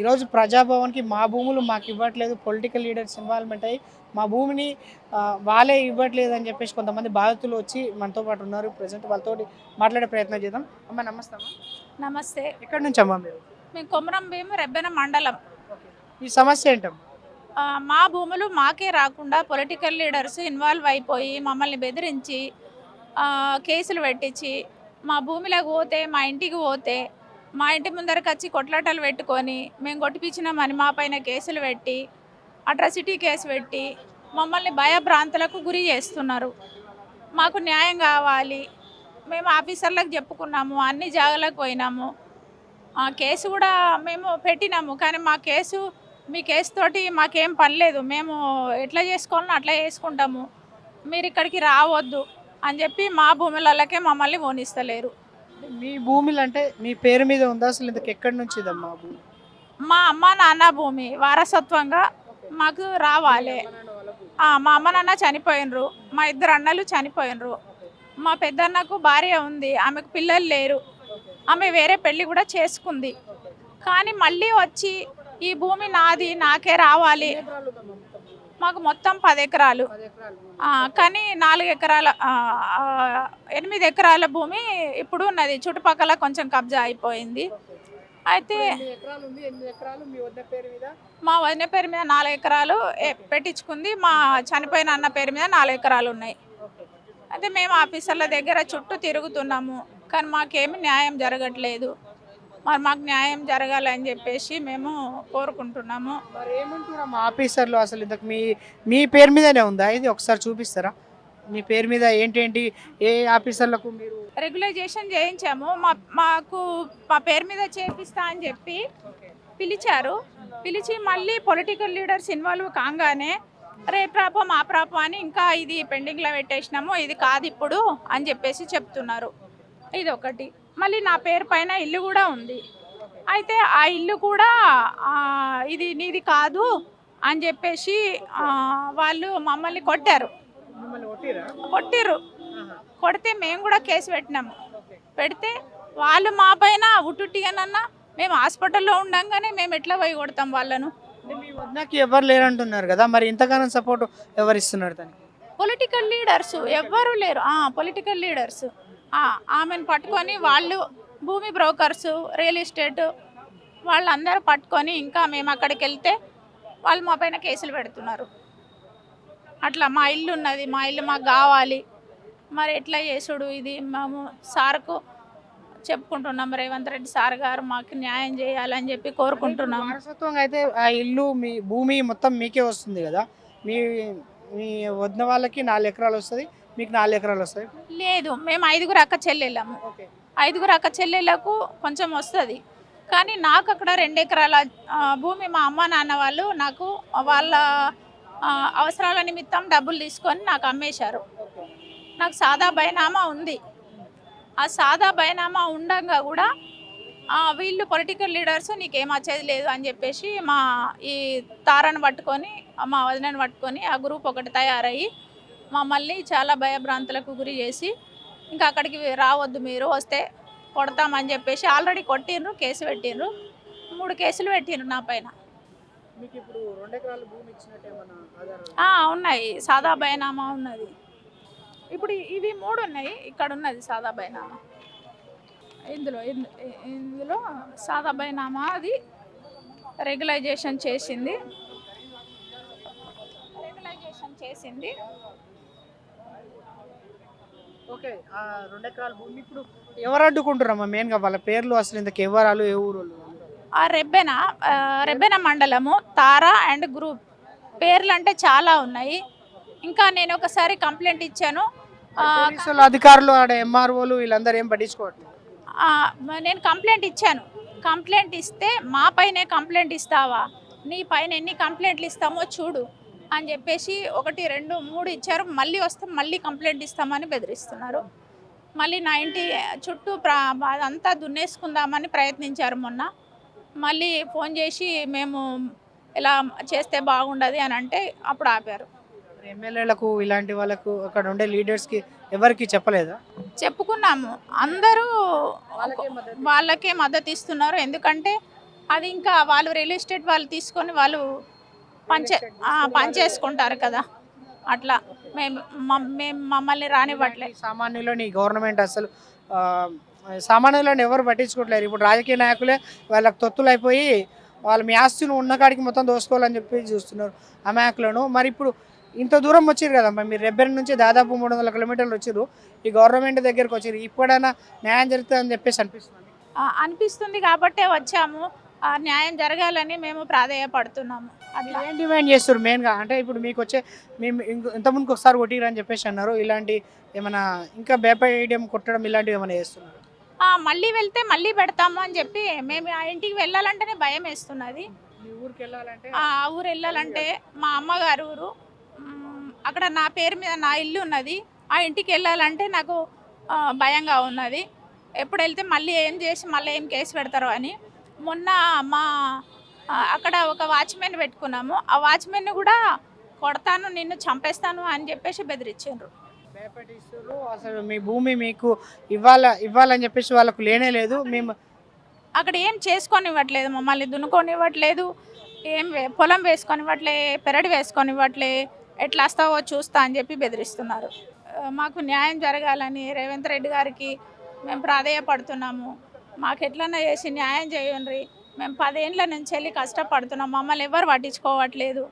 ఈరోజు ప్రజాభవన్కి మా భూములు మాకు ఇవ్వట్లేదు పొలిటికల్ లీడర్స్ ఇన్వాల్వ్మెంట్ అయ్యి మా భూమిని వాళ్ళే ఇవ్వట్లేదు అని చెప్పేసి కొంతమంది బాధితులు వచ్చి మనతో పాటు ఉన్నారు. ప్రజెంట్ వాళ్ళతో మాట్లాడే ప్రయత్నం చేద్దాం. అమ్మ నమస్తే అమ్మ. నమస్తే. ఎక్కడి నుంచి అమ్మా మీరు? మేము కొమరం భీము రెబ్బెన మండలం. ఈ సమస్య ఏంటమ్మా మా భూములు మాకే రాకుండా పొలిటికల్ లీడర్స్ ఇన్వాల్వ్ అయిపోయి మమ్మల్ని బెదిరించి కేసులు పెట్టించి మా భూమిలోకి పోతే మా ఇంటికి పోతే మా ఇంటి ముందరకు వచ్చి కొట్లాటలు పెట్టుకొని మేము కొట్టిపించినామని మా పైన కేసులు పెట్టి అట్రాసిటీ కేసు పెట్టి మమ్మల్ని భయభ్రాంతులకు గురి చేస్తున్నారు. మాకు న్యాయం కావాలి. మేము ఆఫీసర్లకు చెప్పుకున్నాము అన్ని జాగాలకు పోయినాము. ఆ కేసు కూడా మేము పెట్టినాము కానీ మా కేసు మీ కేసు తోటి మాకేం పనిలేదు మేము ఎట్లా చేసుకోవాలనో అట్లా చేసుకుంటాము. మీరు ఇక్కడికి రావద్దు అని చెప్పి మా భూములకే మమ్మల్ని పోనిస్తలేరు. మీ భూమిలు అంటే మీ పేరు మీద ఉందా? అసలు ఇంతకు ఎక్కడి నుంచి ఇదమ్మా భూమి? మా అమ్మ నాన్న భూమి వారసత్వంగా మాకు రావాలి. ఆ, మా అమ్మ నాన్న చనిపోయినరు మా ఇద్దరు అన్నలు చనిపోయినరు. మా పెద్దన్నకు భార్య ఉంది ఆమెకు పిల్లలు లేరు. ఆమె వేరే పెళ్ళి కూడా చేసుకుంది. కానీ మళ్ళీ వచ్చి ఈ భూమి నాది నాకే రావాలి. మాకు మొత్తం పది ఎకరాలు. కానీ నాలుగు ఎకరాల ఎనిమిది ఎకరాల భూమి ఇప్పుడు ఉన్నది. చుట్టుపక్కల కొంచెం కబ్జా అయిపోయింది. అయితే మీ వదిన పేరు మీద నాలుగు ఎకరాలు పెట్టించుకుంది. మా చనిపోయిన అన్న పేరు మీద నాలుగు ఎకరాలు ఉన్నాయి. అయితే మేము ఆఫీసర్ల దగ్గర చుట్టూ తిరుగుతున్నాము. కానీ మాకేమి న్యాయం జరగట్లేదు. మరి మాకు న్యాయం జరగాలని చెప్పేసి మేము కోరుకుంటున్నాము. మరి ఏమంటున్నారా మా ఆఫీసర్లు అసలు ఇంతకు మీ మీ పేరు మీదనే ఉందా? ఇది ఒకసారి చూపిస్తారా? మీ పేరు మీద ఏంటేంటి? ఏ ఆఫీసర్లకు మీరు రెగ్యులైజేషన్ చేయించాము. మా మాకు మా పేరు మీద చేపిస్తా అని చెప్పి పిలిచారు. పిలిచి మళ్ళీ పొలిటికల్ లీడర్స్ ఇన్వాల్వ్ కాగానే రే ప్రాపం మా ప్రాపం అని ఇంకా ఇది పెండింగ్లో పెట్టేసినాము. ఇది కాదు ఇప్పుడు అని చెప్పేసి చెప్తున్నారు. ఇది ఒకటి మళ్ళీ నా పేరు పైన ఇల్లు కూడా ఉంది. అయితే ఆ ఇల్లు కూడా ఇది నీది కాదు అని చెప్పేసి వాళ్ళు మమ్మల్ని కొట్టారు. కొట్టిరా కొట్టిర్రు. కొడితే మేము కూడా కేసు పెట్టినాము. పెడితే వాళ్ళు మా పైన ఉట్టుట్టిగానన్నా మేము హాస్పిటల్లో ఉండంగానే మేము ఎట్లా పోయి కొడతాం వాళ్ళను? వద్దకి ఎవరు లేరంటున్నారు కదా మరి ఇంతగానం సపోర్ట్ ఎవరు ఇస్తున్నారు దానికి? పొలిటికల్ లీడర్స్ ఎవ్వరూ లేరు. Political leaders. ఆమెను పట్టుకొని వాళ్ళు భూమి బ్రోకర్స్ రియల్ ఎస్టేట్ వాళ్ళందరూ పట్టుకొని ఇంకా మేము అక్కడికి వెళ్తే వాళ్ళు మా పైన కేసులు పెడుతున్నారు. అట్లా మా ఇల్లు ఉన్నది మా ఇల్లు మాకు కావాలి. మరి ఎట్లా చేసుడు ఇది? మేము సార్కు చెప్పుకుంటున్నాం రేవంత్ రెడ్డి సార్ గారు మాకు న్యాయం చేయాలని చెప్పి కోరుకుంటున్నాం. వారసత్వంగా అయితే ఆ ఇల్లు మీ భూమి మొత్తం మీకే వస్తుంది కదా? మీ మీ వదిన వాళ్ళకి నాలుగు ఎకరాలు వస్తుంది మీకు నాలుగు ఎకరాలు వస్తాయి లేదు మేము ఐదుగురు అక్క చెల్లెళ్ళము. ఐదుగురు అక్క చెల్లెళ్ళకు కొంచెం వస్తుంది. కానీ నాకు అక్కడ రెండు ఎకరాల భూమి మా అమ్మ నాన్న వాళ్ళు నాకు వాళ్ళ అవసరాల నిమిత్తం డబ్బులు తీసుకొని నాకు అమ్మేశారు. నాకు సాదా బైనామా ఉంది. ఆ సాదా బైనామా ఉండగా కూడా వీళ్ళు పొలిటికల్ లీడర్స్ నీకేం వచ్చేది లేదు అని చెప్పేసి మా ఈ తారను పట్టుకొని మా వదినను పట్టుకొని ఆ గ్రూప్ ఒకటి తయారయ్యి మమ్మల్ని చాలా భయభ్రాంతులకు గురి చేసి ఇంకా అక్కడికి రావద్దు మీరు వస్తే కొడతామని చెప్పేసి ఆల్రెడీ కొట్టిండ్రు కేసు పెట్టిండ్రు. మూడు కేసులు పెట్టిండ్రు నా పైన. ఉన్నాయి. సాదా బైనామా ఉన్నది. ఇప్పుడు ఇవి మూడు ఉన్నాయి ఇక్కడ ఉన్నది సాదా బైనామా ఇందులో ఇందు- ఇందులో సాదా బైనామా అది రెగ్యులైజేషన్ చేసింది. రెగ్యులైజేషన్ చేసింది. ఓకే రెండు ఎకరాల భూమి ఇప్పుడు ఎవరు అడ్డుకుంటారమ్మా మెయిన్గా వాళ్ళ పేర్లు అసలు ఇంతకు ఎవరాలు ఏ ఊరు? ఆ రెబ్బెన రెబ్బెన మండలము తారా అండ్ గ్రూప్. పేర్లు అంటే చాలా ఉన్నాయి. ఇంకా నేను ఒకసారి కంప్లైంట్ ఇచ్చాను. అధికారులు ఆడ ఎంఆర్ఓలు వీళ్ళందరూ ఏం పట్టించుకోవట్లేదు? నేను కంప్లైంట్ ఇచ్చాను. కంప్లైంట్ ఇస్తే మా పైనే కంప్లైంట్ ఇస్తావా? నీ పైన ఎన్ని కంప్లైంట్లు ఇస్తామో చూడు అని చెప్పేసి ఒకటి రెండు మూడు ఇచ్చారు. మళ్ళీ వస్తే మళ్ళీ కంప్లైంట్ ఇస్తామని బెదిరిస్తున్నారు. మళ్ళీ నా ఇంటి చుట్టూ ప్రా అదంతా దున్నేసుకుందామని ప్రయత్నించారు మొన్న. మళ్ళీ ఫోన్ చేసి మేము ఇలా చేస్తే బాగుండదు అని అంటే అప్పుడు ఆపారు. ఎమ్మెల్యేలకు ఇలాంటి వాళ్ళకు అక్కడ ఉండే లీడర్స్కి ఎవరికి చెప్పలేదా? చెప్పుకున్నాము. అందరూ వాళ్ళకే మద్దతు ఇస్తున్నారు. ఎందుకంటే అది ఇంకా వాళ్ళు రియల్ ఎస్టేట్ వాళ్ళు తీసుకొని వాళ్ళు పంచే ఆ, పంచేసుకుంటారు కదా. అట్లా మేము మమ్- మేము మమ్మల్ని రానివ్వట్లేదు సామాన్యులని గవర్నమెంట్ అసలు సామాన్యులను ఎవరు పట్టించుకోవట్లేరు. ఇప్పుడు రాజకీయ నాయకులే వాళ్ళకి తొత్తులు అయిపోయి వాళ్ళు మీ ఆస్తిని ఉన్న కాడికి మొత్తం దోసుకోవాలని చెప్పి చూస్తున్నారు అమాయకులను. మరి ఇప్పుడు ఇంత దూరం వచ్చారు కదా మరి రెబ్బెన్ నుంచి దాదాపు మూడు వందల కిలోమీటర్లు వచ్చారు ఈ గవర్నమెంట్ దగ్గరకు వచ్చారు ఇప్పుడైనా న్యాయం జరుగుతుంది అని చెప్పేసి అనిపిస్తుంది. అనిపిస్తుంది కాబట్టే వచ్చాము. ఆ, న్యాయం జరగాలని మేము ప్రాధేయపడుతున్నాము. అట్లా. ఏం డిమాండ్ చేస్తారు మెయిన్గా? అంటే ఇప్పుడు మీకు వచ్చే మేము ఇంక- ఇంతకుముందుకు ఒకసారి కొట్టిరు అని చెప్పేసి అన్నారు. ఇలాంటి ఏమైనా ఇంకా బేపేయడం కొట్టడం ఇలాంటివి ఏమైనా చేస్తున్నారు? మళ్ళీ వెళ్తే మళ్ళీ పెడతాము అని చెప్పి మేము ఆ ఇంటికి వెళ్ళాలంటేనే భయం వేస్తున్నది. మీ ఊరికి వెళ్ళాలంటే? ఆ ఊరు వెళ్ళాలంటే మా అమ్మగారు ఊరు అక్కడ నా పేరు మీద నా ఇల్లు ఉన్నది. ఆ ఇంటికి వెళ్ళాలంటే నాకు భయంగా ఉన్నది. ఎప్పుడు వెళ్తే మళ్ళీ ఏం చేసి మళ్ళీ ఏం కేసు పెడతారో అని. మొన్న మా అక్కడ ఒక వాచ్మెన్ పెట్టుకున్నాము. ఆ వాచ్మెన్ కూడా కొడతాను నిన్ను చంపేస్తాను అని చెప్పేసి బెదిరించారు అసలు మీ భూమి మీకు ఇవ్వాల ఇవ్వాలని చెప్పేసి వాళ్ళకు లేనే లేదు. మేము అక్కడ ఏం చేసుకొనివ్వట్లేదు మమ్మల్ని దున్నుకొనివ్వట్లేదు ఏం వే- పొలం వేసుకొనివ్వట్లే పెరడి వేసుకొనివ్వట్లే ఎట్లా వస్తావో చూస్తా అని చెప్పి బెదిరిస్తున్నారు. మాకు న్యాయం జరగాలని రేవంత్ రెడ్డి గారికి మేము ప్రాధేయపడుతున్నాము. మాకు ఎట్లన్నా చేసి న్యాయం చేయండి. మేము పదేండ్ల నుంచి వెళ్ళి కష్టపడుతున్నాం. మమ్మల్ని ఎవరు పట్టించుకోవట్లేదు.